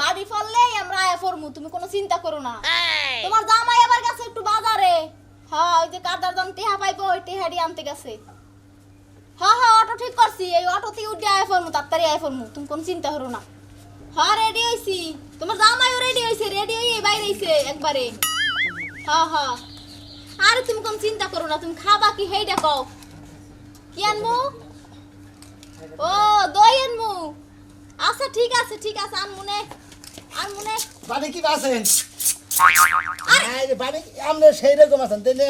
বাড়ি ফললেই আমরা আয়া ফরমু তুমি কোনো চিন্তা করো না। তোমার জামাই আবার গেছে একটু বাজারে। হ্যাঁ ওই যে কাদার দাম টেহা পাইবো ওই টেহারি আনতে গেছে। হ্যাঁ হ্যাঁ অটো ঠিক করছি। এই অটোতে উঠে আয় ফরমু তাড়াতাড়ি আয় ফরমু তুমি কোনো চিন্তা করো না। হ্যাঁ রেডি হইছি। তোমার জামাইও রেডি হইছে রেডি হয়ে বাইরে হইছে একবারে। হ্যাঁ হ্যাঁ। আরে তুমি কোনো চিন্তা করো না তুমি খাবা কি হেইটা কও। কি আনমু? ও দই আনমু। আচ্ছা ঠিক আছে ঠিক আছে আনমুনে আনমুনে। বাড়ি কি আছেন আরে বাড়ি সেই রকম আছেন তাই না?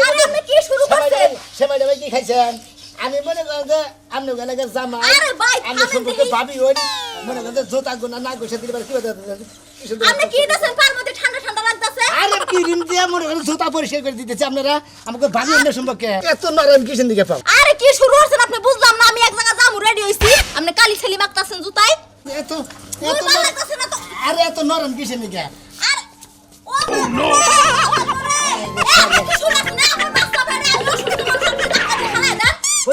আরে আপনি কি শুরু করছেন? সেমাই যাবে কি খাইছেন? আমি মনে করেন যে আপনি গেলে জামা আরে ভাই, আমি সম্পর্কে ভাবি ওই মনে করেন যে জোতা গোনা না গোসা দিলে কি আপনি কি দিতেছেন পার মধ্যে ঠান্ডা ঠান্ডা লাগতেছে আরে কি রিম দিয়ে মনে করেন জোতা পরিষ্কার করে দিতেছে আপনারা আমাকে ভাবি অন্য সম্পর্কে। এত নরম কিসের দিকে পাও আরে কি শুরু করছেন আপনি বুঝলাম না আমি এক জায়গা যামু রেডি হইছি আপনি কালি ছেলি মাগতাছেন জুতাই এত এত না আরে এত নরম কিসের দিকে? আরে ও নো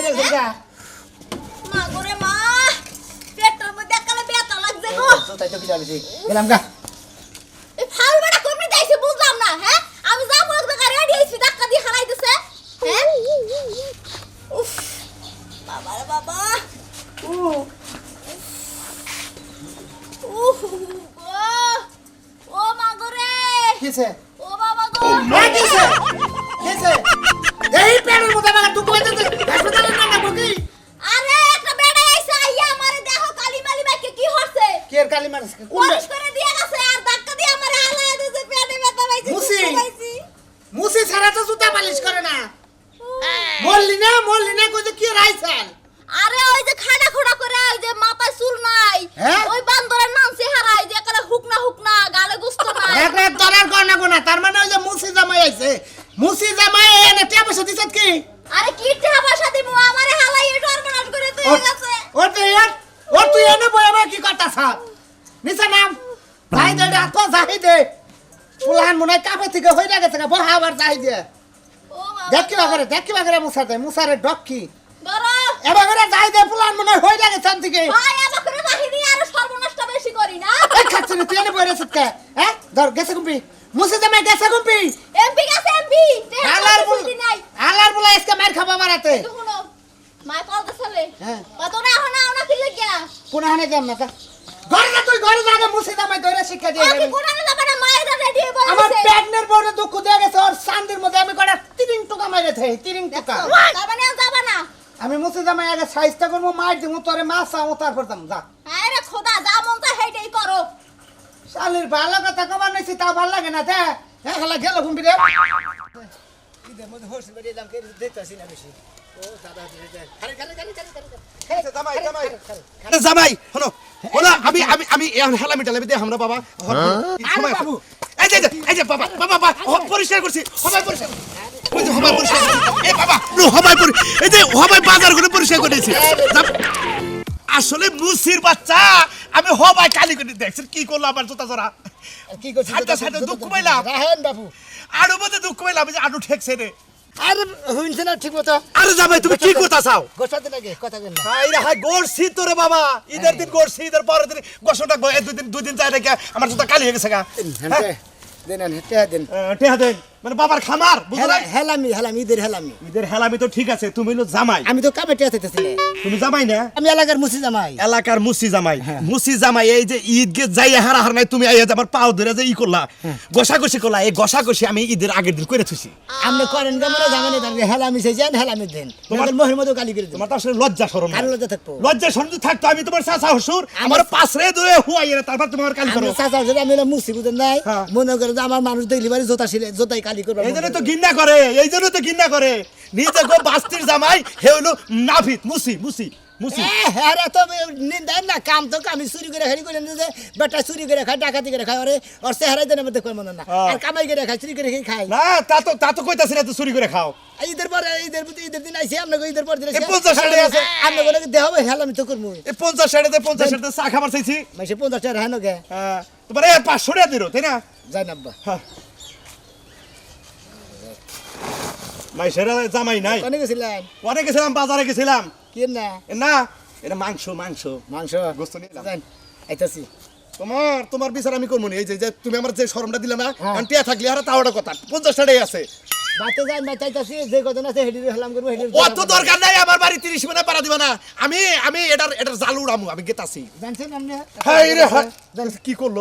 গেছে গা মা গোরে মা পেটের মধ্যে একালে ব্যথা লাগছে গো। জোতাই তো কি যাবে গেলাম গা এই ফাউল বেটা কমে যাইছে বুঝলাম না হ্যাঁ আমি যাব এক জায়গায় রেডি হইছি ধাক্কা দিয়ে হালাই দিছে হ্যাঁ উফ বাবা রে বাবা উফ উফ ও ও মা গো কিছে ও বাবা গো! কিছে কিছে এই পেড়ের মধ্যে আমাকে টুকু হইতে হাসপাতালে না না বকি আরে একটা বেটা আইছে আইয়া আমারে দেখো কালি মালি মাইকে কি হচ্ছে কে কালি মারছে? কোন ওয়াশ করে দিয়ে গেছে আর ধাক্কা দিয়ে আমারে হালাই দিছে পেটে ব্যথা পাইছি মুসি। মুসি ছাড়া তো জুতা পালিশ করে না। বললি না বললি না কই কি রাইছাল আরে ওই যে খাড়া খোড়া করে ওই যে মাথায় চুল নাই হ্যাঁ? ওই বান্দরের নাম হুকনা হুকনা গালে গুস্ত নাই। এক রাত দরার গনা গনা তার মানে ওই যে মুসি জামাই আইছে। মুসি জামাই এনে টিয়া পয়সা দিছত কি? আরে কি টাকা পয়সা দিব আমারে হালাই এটা সর্বনাশ করে তুই গেছে। ওর তুই এর ওর তুই এনে বয়াবা কি করতাছ? নিচে নাম। ভাই দে রাত যাই দে। পুলান মনে কাপে থেকে হইরা গেছে গা বহা আবার যাই দে। ও দেখ কি বাগরে দেখ কি বাগরে মুসাতে মুসারে ডক কি। এবার করে যাই দে পুলান মনে হইরা গেছে থেকে। ভাই আমার করে সর্বনাশটা বেশি করি না। খাচ্ছি না, তুই এনে বইরে হ্যাঁ? ধর গেছে কুম্পি মুসি জামাই গেছে কুম্পি এমপি গেছে এমপি আলার বুল আলার বুলা আজকে মার খাবা মারাতে তো শুনো মাই কল গেছলে হ্যাঁ। কত না এখন না কি লাগিয়া? পুনঃ হানে যাম না তা। ঘরে যা তুই ঘরে যা আগে মুসি জামাই ধরে শিক্ষা দিয়ে ওকে যাবি। কোড়ানো যাবে না মায়েরা রেডি হয়ে আমার প্যাগনের বড় দুঃখ দিয়ে গেছে ওর শান্তির মধ্যে আমি কটা তিরিং টুকা মাইরে থাই তিরিং টুকা। তার মানে আর যাবে না। আমি মুসি জামাই আগে সাইজটা করব মার দিব তোরে মাছ চাও তারপর দাম যা আরে খোদা যা মন চায় সেইটাই করো শালির ভালো কথা কবার নাইছি তা ভালো লাগে না তে হ্যাঁ খালা গেল ঘুমবি রে জামাই শোনো। শোনো আমি আমি আমি এখন আমরা বাবা। সময় এই যে এই যে, বাবা বাবা বাবা হ- পরিষ্কার করছি হবাই পরিষ্কার ওই যে হবাই পরিষ্কার এই বাবা নো হবাই পরি এই যে হবাই বাজার করে পরিষ্কার করেছি আসলে মুসির বাচ্চা। আমি হবাই কালি করে দেখছেন কি করল আমার জোতা জোড়া? কি করছিস সাইডটা সাইডটা দুঃখ পাইলাম। রাহেন বাবু। আরও মধ্যে দুঃখ পাইলাম যে আলু ঠেকছে রে। আরে হইছে না ঠিক মতো? আরে জামাই তুমি কি করতা চাও? গোসা দিন আগে কথা কেন না। হাই রে হাই গড়ছি তো রে বাবা। ঈদের দিন গড়ছি ঈদের পরের দিন গোসলটা গ- এই দুই দিন দুই দিন যায় রেখে আমার জুতা কালি হয়ে গেছে গা। হ্যাঁ? দেন হেঁটে দেন। টেহা দেন। মানে বাবার খামার হেলামি হেলামি ঈদের হেলামি। ঈদের হেলামি তো ঠিক আছে তুমি হলো জামাই। আমি তো কামে টিয়া তুমি জামাই না? আমি এলাকার মুসি জামাই। এলাকার মুসি জামাই। হ্যাঁ। মুসি জামাই এই যে ঈদ গে যাই হারা হার নাই তুমি আইয়া যে আমার পাও ধরে যে ই করলা। হ্যাঁ। গোসাগোসি করলা এই গোসাগোসি আমি ঈদের আগের দিন করে থুছি আপনি করেন কেমন জানেন না হেলামি সেই যান হেলামি দেন। তোমার- মহের মতো গালি করে তোমার তো আসলে লজ্জা সরম। কার লজ্জা থাকতো লজ্জা যদি থাকতো আমি তোমার চাচা হসুর আমার পাশ রে ধরে হুয়াই তারপর তোমার কালি করো। চাচা যদি আমি মুসি বুঝেন নাই? হ্যাঁ। মনে করে যে আমার মানুষ দেখলি বাড়ি জোতা ছিলে জোতাই কালি করবে এই জন্য তো ঘৃণা করে এই জন্য তো ঘৃণা করে। নিজে গো বাস্তির জামাই হে হইল নাফিত মুসি মুসি মুসি। হ্যাঁ তো নিন্দায় না কাম তো আমি চুরি করে খাই করে যে বেটা চুরি করে খায় ডাকাতি করে খায় ওরে ওর চেহারাই দেনের মধ্যে কয় মনে না। হ্যাঁ। আর কামাই করে খায় চুরি করে খেয়ে। না তা তো তা তো কইতাছি না তো চুরি করে খাও। ঈদের পরে ঈদের ঈদের দিন আইসি আপনাকে ঈদের পর দিন এই পঞ্চাশ ষাট টাকা আছে। আপনাকে দেহ হবে হেলামি তো করব এই পঞ্চাশ ষাটে দে পঞ্চাশ ষাটে চা খাবার চাইছি। মাসে পঞ্চাশ টাকা হ্যাঁ গে। হ্যাঁ, তোমার এই পাঁচশো টাকা দিল তাই না? যাই নাব্বা হ্যাঁ। মাইসের জামাই নাই। কনে গেছিলেন অনেক গেছিলাম? বাজারে গেছিলাম। কি না না এটা মাংস মাংস। মাংস? গোস্ত নিয়ে। যান আইতাছি। তোমার তোমার বিচার আমি করব না। এই যে তুমি আমার যে শরমটা দিলে না হ্যাঁ। আমি টিয়া থাকলে আর তাওটা কথা। পঞ্চাশ টাকাই আছে। বাতে যাই বাঁচাইতাছি যে কজন আছে হেডি হেলাম করব হেডি অত দরকার নাই আমার বাড়ি তিরিশ মিনিট পারা দিবা না। আমি আমি এটার এটার জাল উড়ামু আমি গেতাছি। জানছেন আপনি? হাই রে হাই। কি করল?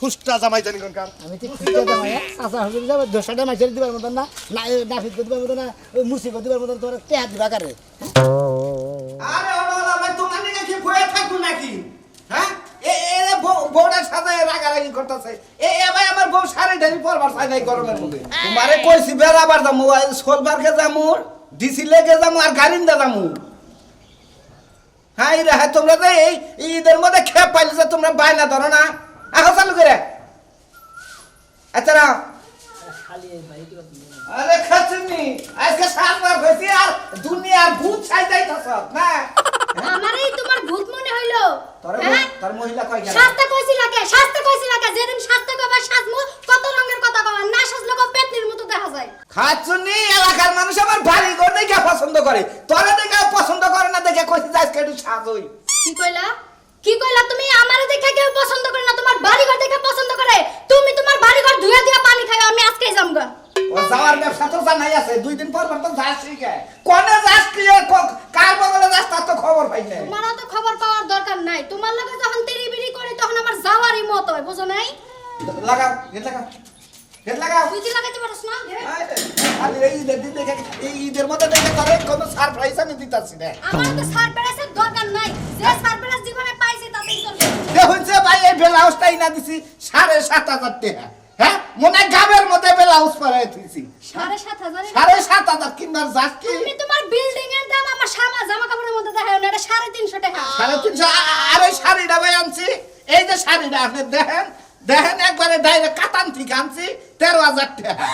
ফুসটা জামাই জানি কোনকার আমি ঠিক যাবে দশটা মাছের দিবার মতন না? দিবার মতন না? মুসিব দিবার মতন তোমার টেহা দিবা কারে? আরে ওলা ভাই তোমার নিকে কি ভয়ে থাকব নাকি? হ্যাঁ? এ এ বউটা সাজায় রাগারাগি করতেছে। এ এ ভাই আমার বউ শাড়ি ঢালি পরবার চাই নাই গরমের মধ্যে। তোমারে কইছি বেড়াবার যামু সোলবার কে যামু ডিসি লেগে যামু আর গাড়িন্দা যামু। হ্যাঁ রে হ্যাঁ তোমরা তো এই ঈদের মধ্যে খেপ পাইলে যে তোমরা বায়না ধরো না। আহ চালু করে। আচ্ছা না আরে খাচ্ছি আজকে সাতবার হয়েছি আর দুনিয়ার ভূত ছাই যাইতাছ। না। আমারই তোমার ভূত মনে হইল। তোর হ্যাঁ? তোর মহিলা কয় কেন শাস্তা কইছি লাগে শাস্তা কইছি লাগে যেদিন শাস্তা কইবা সাজমু কত রঙের কথা কইবা? না সাজলে কো পেটনির মতো দেখা যায়। খাচ্ছুনি এলাকার মানুষ আমার বাড়ি ঘর দেখে পছন্দ করে। তোরা দেখে পছন্দ করে না দেখে কইছি আজকে একটু সাজই। কি কইলা? কি কইলা তুমি? আমারে দেখে কেউ পছন্দ করে না তোমার বাড়ি ঘর দেখে পছন্দ করে। তুমি তোমার বাড়ি ঘর ধুয়ে দিয়া পানি খাও আমি আজকেই যামগা ও যাওয়ার ব্যবসা তো জানাই আছে দুই দিন পর পর তো যাস শিখে কোনে যাস কি কার বগলে যাস তার তো খবর পাই না তোমার তো খবর পাওয়ার দরকার নাই। তোমার লগে যখন তেরি বিড়ি করি তখন আমার যাওয়ারই মত হয় বুঝো নাই? লাগাও গেট লাগাও গেট লাগাও। তুই কি লাগাইতে পারছ না? আমি এই ঈদের দিন দেখে এই ঈদের মধ্যে দেখে তোরে কোনো সারপ্রাইজ আমি দিতাছি না। আমার তো সারপ্রাইজের দরকার নাই। যে সারপ্রাইজ জীবনে পাইছি তাতেই চলবে দেখুন যে ভাই এই ব্লাউজটাই না দিছি সাড়ে সাত হাজার টাকা। হ্যাঁ? মনে গাবের মধ্যে ব্লাউজ পরাই দিছি সাড়ে সাত হাজার? সাড়ে সাত হাজার কিনবার যাস কি? তুমি তোমার বিল্ডিং এর দাম আমার সামা জামা কাপড়ের মধ্যে দেখাও না এটা সাড়ে তিনশো টাকা। সাড়ে তিনশো? আর ওই শাড়িটা ভাই আনছি। এই যে শাড়িটা আপনি দেখেন দেখেন একবারে ডাইরেক্ট কাতান থেকে আনছি তেরো হাজার টাকা।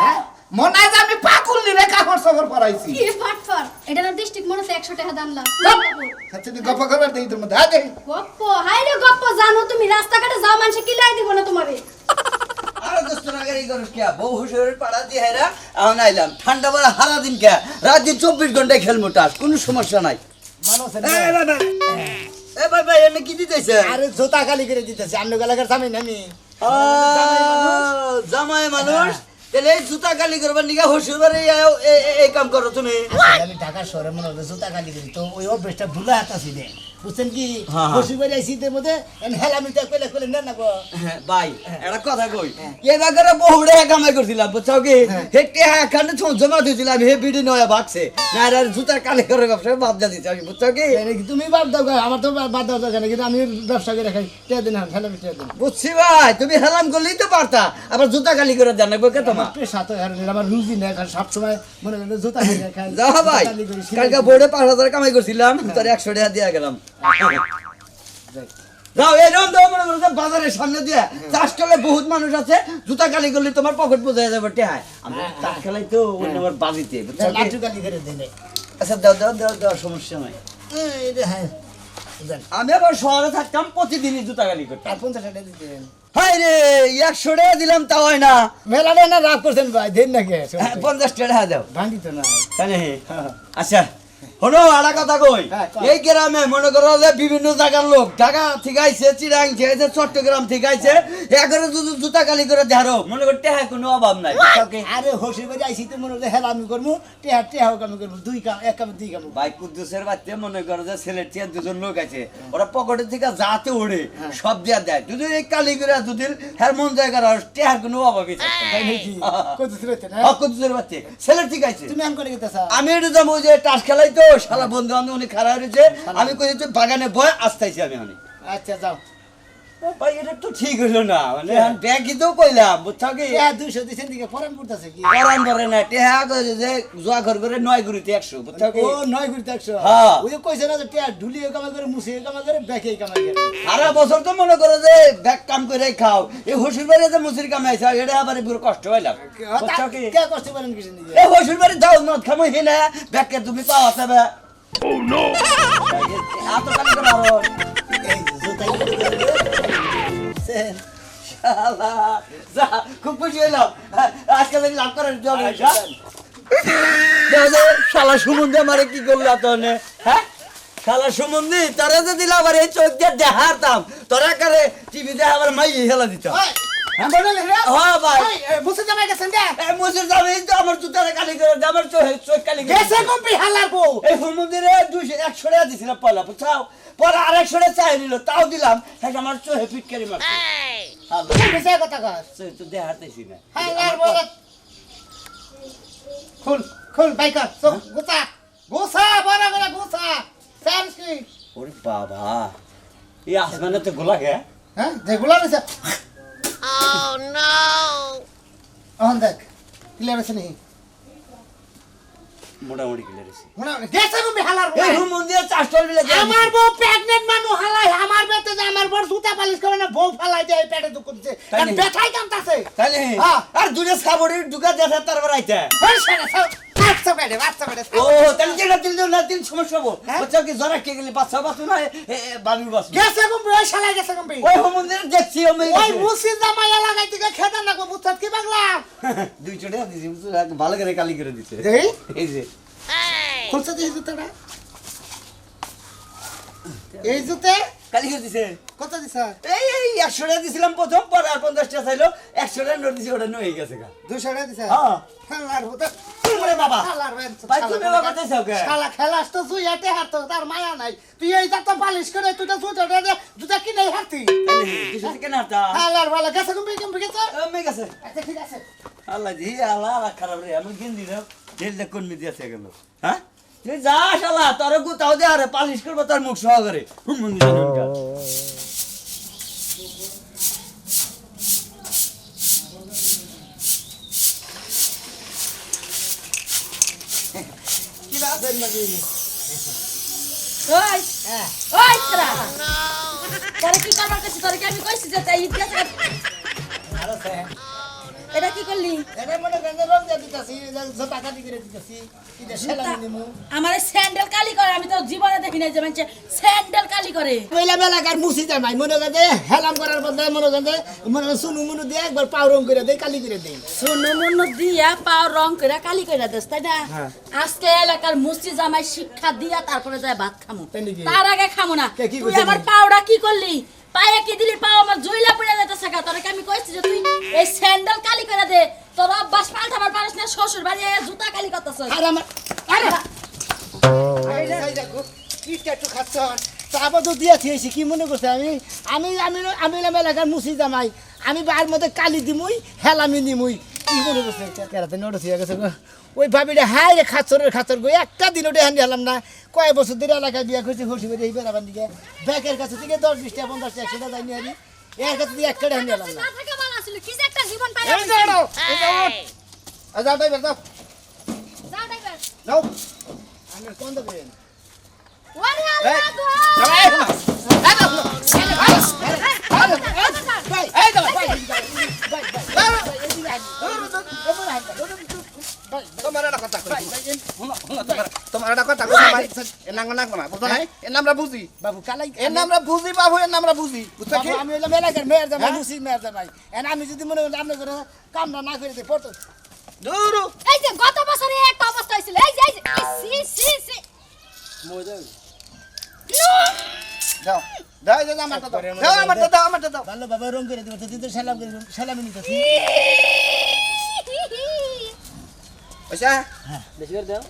হ্যাঁ? মনে হয় যে আমি পাকুল্লি রে কাপড় সাপড় পরাইছি। কি ফাটফাট এটা না ডিস্ট্রিক্ট মনে হচ্ছে একশো টাকা দাম লাগ আচ্ছা তুই গপ্প করবার দিই তোর মধ্যে। হ্যাঁ গপ্প? হাই রে গপ্প জানো তুমি রাস্তাঘাটে যাও মানুষে কিলাই দিব না তোমারে? আরে দোস্ত নাগারি করস কে বউ হুসুরের পাড়া দিয়ে হেরা? এখন আইলাম ঠান্ডা বেলা হারা দিন কে? রাত দিন চব্বিশ ঘন্টায় খেলব টাস কোনো সমস্যা নাই। ভালো আছেন এ, না, না। এ ভাই ভাই এনে কি দিতেছে? আরে জোতা খালি করে দিতেছি আপনি এলাকার জামিন আমি আ, জামাই মানুষ? তাহলে এই জুতা গালি করবার নিগা হুসুর এ- এই কাম করো তুমি। ঢাকা শহরে মনে হতো জোতা খালি করি। তো ওই অভ্যেসটা ভুলে হাতাছি রে বুঝছেন কি? হ্যাঁ, হ্যাঁ। বসি বাড়ি শীতের মধ্যে। হেলামি তা কইলে কইলে না না গো। হ্যাঁ, ভাই একটা কথা কই। এ বাগারে বহুড়ে কামাই করছিলাম বুঝছ কি? হে টেহা খান্ডে জমা দিয়েছিলাম হে বিডি নয়া বাক্সে না এরা জুতার কালি করে ব্যবসা বাদ যা দিতে আমি বুঝছ কি? এই নাকি তুমি বাদ দাও গো, আমার তো বাদ দাও দরকার নেই কিন্তু আমি ব্যবসা করে খাই। টেয়া দিন হেলামি টেয়া দিন। বুঝছি ভাই তুমি হেলাম করলেই তো পারতা আবার জুতা কালি করে জানাব কে তোমার পেশা তো আমার রুজি নেই কারণ সবসময় মনে করেন জুতা খাই যা ভাই কালকে বোর্ডে পাঁচ হাজার কামাই করছিলাম তার একশো টাকা দিয়ে গেলাম। যাও এই দাও মনে করো বাজারের সামনে দিয়ে চাষ করলে বহুত মানুষ আছে জুতা কালি করলে তোমার পকেট বোঝা যাবে টেহায়। আমরা চাষ খেলাই তো অন্য আবার বাজিতে বুঝছ কি? লাঠি গালি করে দিলে আচ্ছা দাও দাও দাও দাও সমস্যা নাই। এই যে হ্যাঁ দেন। আমি আবার শহরে থাকতাম প্রতিদিনই জুতা গালি করতাম। পঞ্চাশ টাকা দিতেন হাই রে একশো টাকা দিলাম তা হয় না। মেলাটা না রাগ করছেন ভাই দেন নাকি হ্যাঁ, পঞ্চাশ টাকা দাও। ভাঙি তো না। আচ্ছা। হলো আর কথা কই। হ্যাঁ, এই গ্রামে মনে করো যে বিভিন্ন জায়গার লোক ঢাকা থেকে আইছে চিরাং থেকে আইছে চট্টগ্রাম থেকে আইছে একবারে যদি জুতা কালি করে দেখারো মনে করতে হ্যাঁ কোনো অভাব নাই। আরে হসি বাড়ি আইসি তো মনে হচ্ছে হেলা আমি করব টেহা টেহাও কামি করব দুই কাম এক কামে দুই কাম। ভাই কুদ্দুসের বাচ্চা মনে করো যে ছেলের চেয়ে দুজন লোক আছে ওরা পকেটের থেকে যাতে ওড়ে হ্যাঁ। সব দিয়া দেয়। যদি এই কালি করে যদি হ্যার মন জায়গার টেহার কোনো অভাবই না? হ্যাঁ, কুদ্দুসের বাচ্চা। ছেলের ঠিক আছে। তুমি আন করে গেতেছ? আমি একটু যাব যে টাস খেলাই তো শালা বন্ধু আমি উনি খারাপ হয়েছে আমি কই বাগানে বয় আসতেছি আমি অনেক। আচ্ছা যাও। ভাই এটা তো ঠিক হইল না। মানে ব্যাগই তো কইলাম বুঝছ কি? দিকে ফরান করতেছে করে না টেহা কইছে যে জোয়া ঘর করে নয় গুরিতে একশো বুঝছ কি? ও নয় ঘুরতে একশো? হ্যাঁ। ওই কইছে না যে টেহা ঢুলিয়ে কামাই করে মুছিয়ে কামাই করে ব্যাকে কামাই করে। সারা বছর তো মনে করো যে ব্যাগ কাম করে খাও। এই হসুর বাড়ি যে মুসির কামাইছে এটা আবার পুরো কষ্ট হইলাম বুঝছ কি? কে কষ্ট করেন কিছু নিজে? এই হসুর বাড়ি যাও মদ খামো হিনে ব্যাগকে তুমি পাওয়া যাবে। এত করে এই জুতাই শালা, যা, খুব খুশি হইলাম। আজকে দেখি লাভ করার জল শালা সুমন্দে আমারে কি করল তনে হ্যাঁ? শালা সুমন্দি তারা যদি আবার এই চোখ দিয়ে দেখাতাম। তোরা করে টিভি দেখাবার মাই হেলা দিত ওই, হ্যাঁ। হ্যাঁ ভাই। জামাই গেছেন দে। এই মুসির যাবে তো আমার জুতারে কালি করে আমার চোখ চোখ কালি করে গেছে দিছে। কুম্পি এই মন্দিরে দুইশো একশো টাকা দিছিলাম পয়লা বুঝছাও পরে আরেকশো টাকা চাই নিল তাও দিলাম হ্যাঁ আমার চোখে করে মারছে কথা কস। না। খুল, খুল, বড়? ওরে বাবা এই আসমানে তো গোলা গে হ্যাঁ, যেগুলো রয়েছে। অহন দেখ, ক্লিয়ার আছে নাকি? মোটামুটি ক্লিয়ার আছে মোটামুটি গেছে কুম্পি হালার। এই ফুল মন্দিরে চাষটল বিলে আমার বউ প্রেগন্যান্ট মানু হালাই আমার বেতে যে আমার বড় সুতা পালিশ করে না বউ ফালাই দেয় পেটে দুঃখ দিতে আর নাকি? ব্যথাই কামতাছে তাহলে হ্যাঁ। আর দুটো সাবড়ির দুগা দেখা তারপর আইতা বাচ্চা পেটে বাচ্চা পেটে ও তাহলে যেটা দিল না দিন সমস্যা হব? বাচ্চা কি জ্বর কে গেলে বাচ্চা বাঁচু না বাবি বাঁচু গেছে কুম্পি ওই শালাই গেছে কুম্পি ওই ফুল দেখছি আমি ওই মুসি জামাই এলাকায় থেকে খেতে না গো বুঝছত কি বাংলা দুই চোটে দিছি ভালো করে কালি করে দিছে। এই যে। খুলছে দিই জুতাটা। এই জুতে? কালি করে দিছে। কত দিছ? এই এই একশো টাকা দিছিলাম প্রথম পরে আর পঞ্চাশ টাকা চাইলো। একশো টাকা নোট দিছি ওটা নয়ে গেছে গা। দুশো টাকা দিছ? হ্যাঁ। হতো ওরে বাবা। খেলার বেঞ্চ ভাই তুমি বাবা কাছে কে শালা খেলাস তো তুই হেঁটে হারতো তার মায়া নাই। তুই এই তো পালিশ করে তুই তো জুতা দে জুতা কিনে হারতি কিছু থেকে না তা খেলার ভালো গেছে কুম্পি কুম্পি গেছে? মে গেছে। আচ্ছা ঠিক আছে। আল্লাহ জি আল্লাহ আল্লাহ খারাপ রে আমি গেন্দি রে জেলটা কোন মিদি আছে গেল হ্যাঁ? তুই যা শালা তোর গুতাও দে আরে পালিশ করব তার মুখ সহকারে। হুম মন্দির জানুনকা ওই ওই তোরা। তোরা কি করবার কাছে তোরা কি আমি কইছি যে তাই ঈদ গেছে এটা কি করলি? এটা মনে করেন রং দিয়ে দিতেছি জুতা কাটি করে দিতেছি এটা সেলাই নিমু। আমার স্যান্ডেল কালি করে আমি তো জীবনে দেখি নাই যে মানে স্যান্ডেল কালি করে। বেলাকার মুসি যায় ভাই মনে হেলাম করার বদলে মনে মনে সুনু মুনু দিয়ে একবার পাও রং করে দেয় কালি করে দেয় সোনো মনো দিয়া পাও রং করে কালি করে দেস তাই না? আজকে এলাকার মুস্তি জামাই শিক্ষা দিয়া তারপরে যায় ভাত খামু? তার আগে খামু না। তুই আমার পাওটা কি করলি? পায়ে কি দিলি? পাও আমার জুইলা পড়ে যেতেছে গা। তোরে আমি কইছি যে তুই এই স্যান্ডেল কালি করে দে? তোর অভ্যাস পাল্টাবার পারিস না শ্বশুর বাড়ি জুতা কালি করতেছ। আর আমার আরে! একটু খাচ্ছ? তারপর তো দিয়ে থিয়েছি কি মনে করছে? আমি আমি আমি আমি এলাকার মুসি জামাই। আমি বার মধ্যে কালি দিমুই হেলামি নিমুই। কি মনে করছে কেরাতে নোট হয়ে গেছে গো। ওই ভাবিটা হাই রে খাচ্ছরের খাচ্ছর গো একটা দিন ওটা হ্যান্ডি হলাম না কয় বছর ধরে এলাকায় বিয়া করছি খুশি করে এই বেড়াবার দিকে ব্যাকের কাছে থেকে দশ বিশটা পঞ্চাশ টাকা সেটা যাইনি আরি এর কাছে দিয়ে একটা হ্যান্ডি হলাম না যাও, ড্রাইভার, যাও। যাও। আমি কোন দেবেন তোমার এর নাম না না বুঝছ না এর নাম আমরা বুঝি? বাবু কালাই এর নাম আমরা বুঝি বাবু এর নাম আমরা বুঝি বুঝছ কি? আমি হইলাম এলাকার মেয়ের জামাই মুসির মেয়ের জামাই। এখন আমি যদি মনে করি আপনি করে কামটা না করে দিই পড়তো। দূরু এই যে গত বছরে একটা অবস্থা হয়েছিল। এই যে এই সি সি সি। দাও দাও আমারটা দাও। দাও আমারটা দাও আমারটা দাও। ভালো বাবা রং করে দিব তুই তো সালাম করে দিবি, সালামি নিতেছি পয়সা? আলাই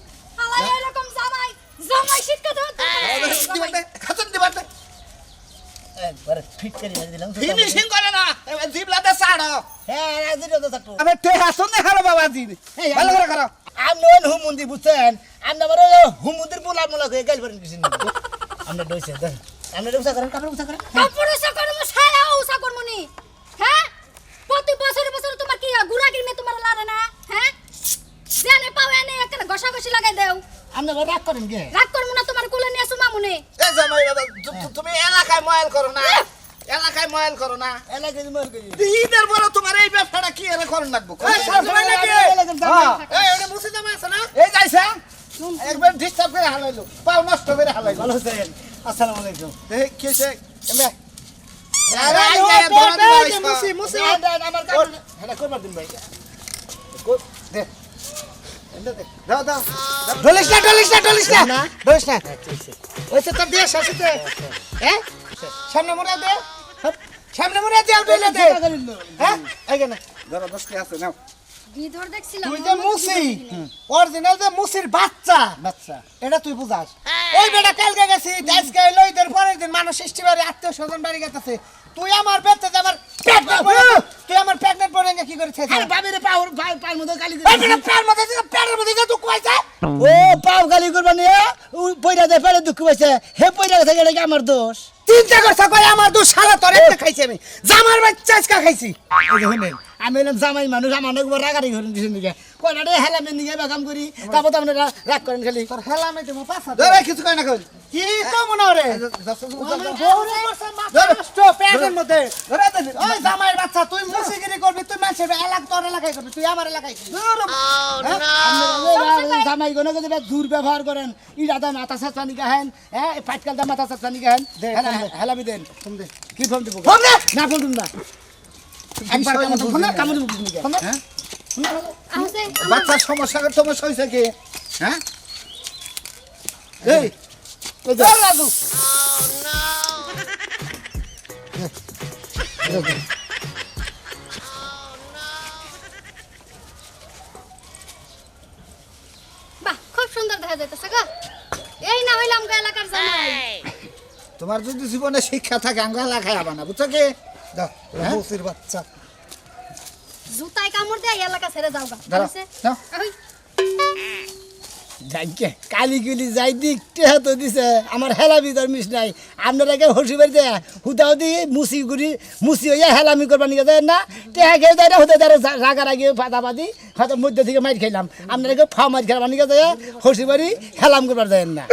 বুঝছেন? আপনি ওই হুমুন্দির পোলা মোলা হয়ে গেল আপনি ডইছেন দেন আপনি উষা করেন কাপড় উষা করেন। কাপড় উসা করমু ছায়া উসা করমুনি হ্যাঁ? প্রতি বছরে বছরে তোমার কি গুড়াগির মে তোমার লারে না? হ্যাঁ? জানে পাও এনে একটা ঘষাঘষি লাগাই দেও। আপনি রাগ করেন কে? রাগ না নিয়ে সুমামুনি জামাই বাবা তুমি এলাকায় ময়াল করো না। এলাকায় ময়াল করো না। এলাকায় মল করি। ঈদের বড় তোমার এই ব্যবসাটা কি এর করুন লাগবো? এই ওটা মুছে জামা আছে না? এই যাইছে। একবার ডিস্টার্ব করে হালাইলো। পাও নষ্ট করে হালাইলো। ভালো আছেন আসসালামু আলাইকুম। এই কি হইছে এমবে ইসকা। মুসি, মুসি। না, না, না, ডলিস না। ডলিস না। তো শাসিতে হ্যাঁ সামনে দে। হ্যাঁ, সামনে দে বেলে দে। হ্যাঁ? এইখানে ধরো দশ আছে নাও। তুই যে মুসি অরিজিনাল যে মুসির বাচ্চা বাচ্চা। এটা তুই বুঝাস। ওই বেটা কালকে গেছি আজকে এলো ঈদের পরের দিন মানুষ সৃষ্টি বাড়ি আত্মীয় স্বজন বাড়ি গেছে তুই আমার বেতে আমার প্রেগনেন্ট তুই আমার প্রেগনেন্ট পরে কি করেছিস আরে বাবিরে পাওর পায়ের মধ্যে গালি এই বেটা প্যার মধ্যে দিছে, প্যারের মধ্যে তুই কইছে ও পাও গালি করবা নিয়ে পয়রা দেয় পেলে দুঃখ পাইছে হে পয়রা গেছে এটা কি আমার দোষ? চিন্তা করছ কই আমার দু সারা তোর একটা খাইছি আমি। জামার বাচ্চা আজকে খাইছি। আমি এলাম জামাই মানুষ আমার একবার রাগারি ঘুরে দিছেন দিকে কয়টা হেলামে নিয়ে বেকাম করি। তারপর তো আপনারা রাগ করেন খালি। তোর হেলামে ধরে কিছু কই না কই কি তো মনে রে? মাথা মধ্যে। ধরে ওই জামাইয়ের বাচ্চা তুই মুসিগিরি করবি তুই মানুষের এলাক তোর এলাকায় করবি তুই আমার এলাকায় জামাই গনে গনে দূর ব্যবহার করেন। ইরা দা মাথা সাত পানি গাহেন হ্যাঁ ফাটকাল দা মাথা সাত পানি গাহেন হেলামি দেন। কি ফোন দিব? না ফোন দিন না। একবার কামড় দিব। কামড় দিব হ্যাঁ? বাচ্চার সমস্যা সমস্যা হইছে কি? হ্যাঁ? এই তোর বাহ খুব সুন্দর দেখা যাইতেছে গো। এই না হইলাম গো এলাকার জামাই তোমার যদি জীবনে শিক্ষা থাকে আমরা লাগাই আবা না বুঝছ কি? হ্যাঁ? বাচ্চা। জুতায় কামড় দেয় এলাকা ছেড়ে যাও গা? যাইকে কালি গুলি যাই দিক টেহা তো দিছে। আমার হেলা বিদর মিস নাই। আপনারা কে হসি বাড়ি দেয় হুদাও দি মুসি গুড়ি মুসি হইয়া হেলামি করবা নিয়ে যায়। না টেহা খেয়ে দেয় না হুদে দেয় রাগার আগে ফাদা পাদি হয়তো মধ্যে থেকে মাইর খাইলাম আপনারা কে ফা মাইর খেলাবার নিয়ে যায়। হসি বাড়ি হেলাম করবার যায় না।